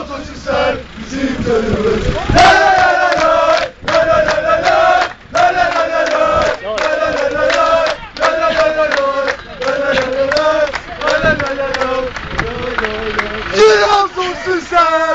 Trabzon'u sen bizim gönlümüz. Suicide!